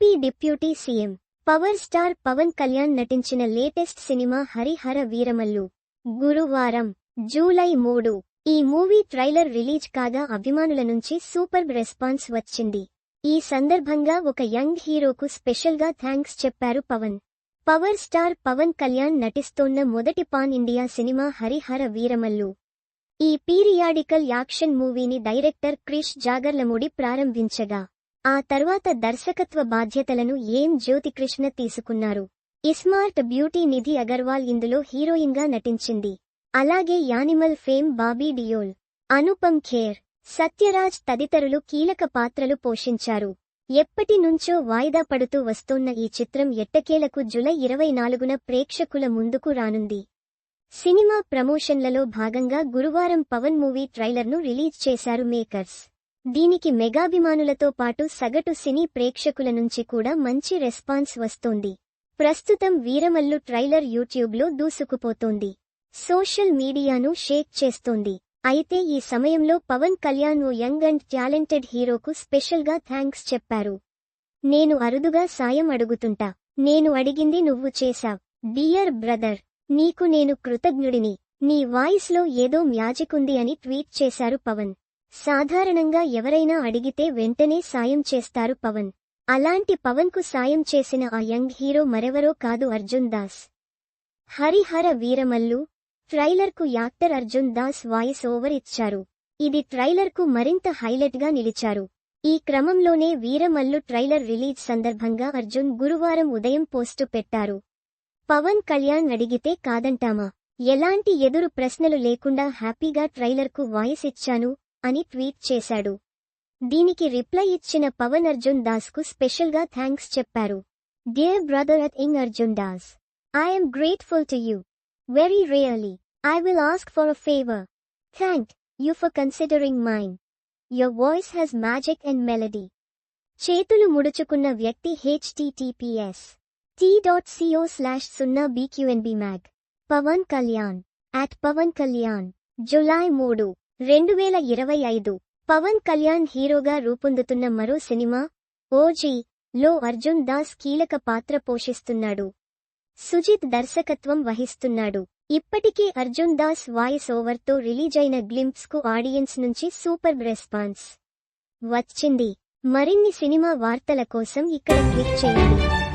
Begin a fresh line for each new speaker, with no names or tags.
AP deputy CM power star Pawan Kalyan నటించిన latest cinema Harihara Veeramallu. గురువారం July మూడు. ఈ మూవీ ట్రైలర్ రిలీజ్ కాగా అభిమానుల నుంచి సూపర్ రెస్పాన్స్ వచ్చింది. ఈ సందర్భంగా ఒక యంగ్ హీరోకు స్పెషల్గా థ్యాంక్స్ చెప్పారు పవన్. పవర్ స్టార్ పవన్ కళ్యాణ్ నటిస్తోన్న మొదటి పాన్ ఇండియా సినిమా హరిహర వీరమల్లు. ఈ పీరియాడికల్ యాక్షన్ మూవీని డైరెక్టర్ క్రిష్ జాగర్లమూడి ప్రారంభించగా ఆ తర్వాత దర్శకత్వ బాధ్యతలను ఏం జ్యోతికృష్ణ తీసుకున్నారు. ఇస్మార్ట్ బ్యూటీ నిధి అగర్వాల్ ఇందులో హీరోయిన్గా నటించింది. అలాగే యానిమల్ ఫేమ్ బాబీ డియోల్ అనుపమ్ ఖేర్ సత్యరాజ్ తదితరులు కీలక పాత్రలు పోషించారు. ఎప్పటి నుంచో వాయిదా పడుతూ వస్తోన్న ఈ చిత్రం ఎట్టకేలకు జులై ఇరవై నాలుగున ప్రేక్షకుల ముందుకు రానుంది. సినిమా ప్రమోషన్లలో భాగంగా గురువారం పవన్ మూవీ ట్రైలర్ను రిలీజ్ చేశారు మేకర్స్. దీనికి మెగాభిమానులతో పాటు సగటు సినీ ప్రేక్షకుల నుంచి కూడా మంచి రెస్పాన్స్ వస్తోంది. ప్రస్తుతం వీరమల్లు ట్రైలర్ యూట్యూబ్లో దూసుకుపోతోంది. సోషల్ మీడియాను షేక్ చేస్తోంది. అయితే ఈ సమయంలో పవన్ కళ్యాణ్ ఓ యంగ్ అండ్ టాలెంటెడ్ హీరోకు స్పెషల్గా థ్యాంక్స్ చెప్పారు. నేను అరుదుగా సాయం అడుగుతుంటా. నేను అడిగింది నువ్వు చేశావ్. డియర్ బ్రదర్ నీకు నేను కృతజ్ఞుడిని. నీ వాయిస్లో ఏదో మ్యాజిక్ ఉంది అని ట్వీట్ చేశారు పవన్. సాధారణంగా ఎవరైనా అడిగితే వెంటనే సాయం చేస్తారు పవన్. అలాంటి పవన్కు సాయం చేసిన ఆ యంగ్ హీరో మరెవరో కాదు Arjun Das. Harihara Veeramallu ట్రైలర్కు actor Arjun Das voice over ఇచ్చారు. ఇది ట్రైలర్కు మరింత హైలైట్గా నిలిచారు. ఈ క్రమంలోనే వీరమల్లు ట్రైలర్ రిలీజ్ సందర్భంగా అర్జున్ గురువారం ఉదయం పోస్టు పెట్టారు. పవన్ కళ్యాణ్ అడిగితే కాదంటామా? ఎలాంటి ఎదురు ప్రశ్నలు లేకుండా హ్యాపీగా ట్రైలర్కు వాయిస్ ఇచ్చాను అని ట్వీట్ చేశాడు. దీనికి రిప్లై ఇచ్చిన పవన్ అర్జున్ దాస్కు స్పెషల్గా థ్యాంక్స్ చెప్పారు. Dear brother at ing Arjun Das I am grateful to you very rarely I will ask for a favour thank you for considering mine your voice has magic and melody చేతులు ముడుచుకున్న వ్యక్తి HTTPS T dot CO slash సున్నా BQNB mag Pawan Kalyan at Pawan Kalyan July మూడు. రెండు వేల ఇరవై ఐదు పవన్ కళ్యాణ్ హీరోగా రూపొందుతున్న మరో సినిమా ఓజీ లో అర్జున్ దాస్ కీలక పాత్ర పోషిస్తున్నాడు. సుజిత్ దర్శకత్వం వహిస్తున్నాడు. ఇప్పటికే అర్జున్ దాస్ వాయిస్ ఓవర్తో రిలీజ్ అయిన ఆడియన్స్ నుంచి సూపర్ రెస్పాన్స్. వచ్చింది. మరిన్ని సినిమా వార్తల కోసం ఇక్కడ క్లిక్ చేయండి.